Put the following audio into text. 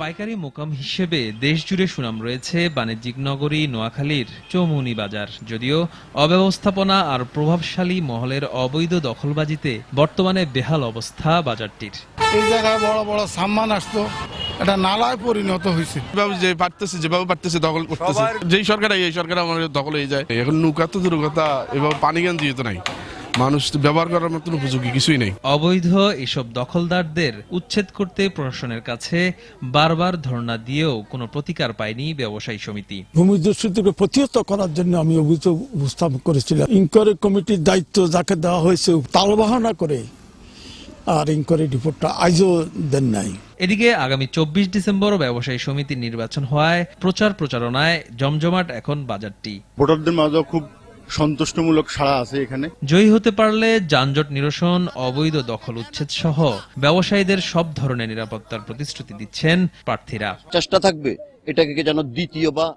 পাইকারি মোকাম হিসেবে দেশজুড়ে সুনাম রয়েছে বাণিজ্যিক নগরী নোয়াখালীর চৌমুনি বাজার। যদিও অব্যবস্থাপনা আর প্রভাবশালী মহলের অবৈধ দখলবাজিতে বর্তমানে বেহাল অবস্থা বাজারটির। এই জায়গায় বড় বড় সাম্মান আসতো এটা নালায় পরিণত হয়েছে। যেভাবে যে পারতেছে যেভাবে পারতেছে দখল করতেছে। যেই সরকার এই সরকার আমাদের দখল হয়ে যায়। এখন নৌকা তো দূর কথা এভাবে পানি গান দিয়ে তো নাই। মানুষ তো ব্যবহার করার মতন উপযোগী কিছুই নেই। অবৈধ এসব দখলদারদের উচ্ছেদ করতে প্রশাসনের কাছে বারবার ধর্ণা দিয়েও কোনো প্রতিকার পায়নি ব্যবসায়ী সমিতি। ভূমিদস্যুদেরকে প্রতিহত করার জন্য আমি অভিযোগ উপস্থাপন করেছিলাম। ইনকোয়ারি কমিটির দায়িত্ব যাকে দেওয়া হয়েছে তালবাহানা করে আর ইনকোয়ারি রিপোর্টটা আজও দেন নাই। এদিকে আগামী চব্বিশ ডিসেম্বর ব্যবসায়ী সমিতির নির্বাচন হওয়ায় প্রচার প্রচারণায় জমজমাট এখন বাজারটি। ভোটারদের মাঝেও খুব সন্তুষ্টমূলক সাড়া আছে এখানে। জয়ী হতে পারলে যানজট নিরসন অবৈধ দখল উচ্ছেদ সহ ব্যবসায়ীদের সব ধরনের নিরাপত্তার প্রতিশ্রুতি দিচ্ছেন প্রার্থীরা। চেষ্টা থাকবে এটাকে যেন দ্বিতীয় বা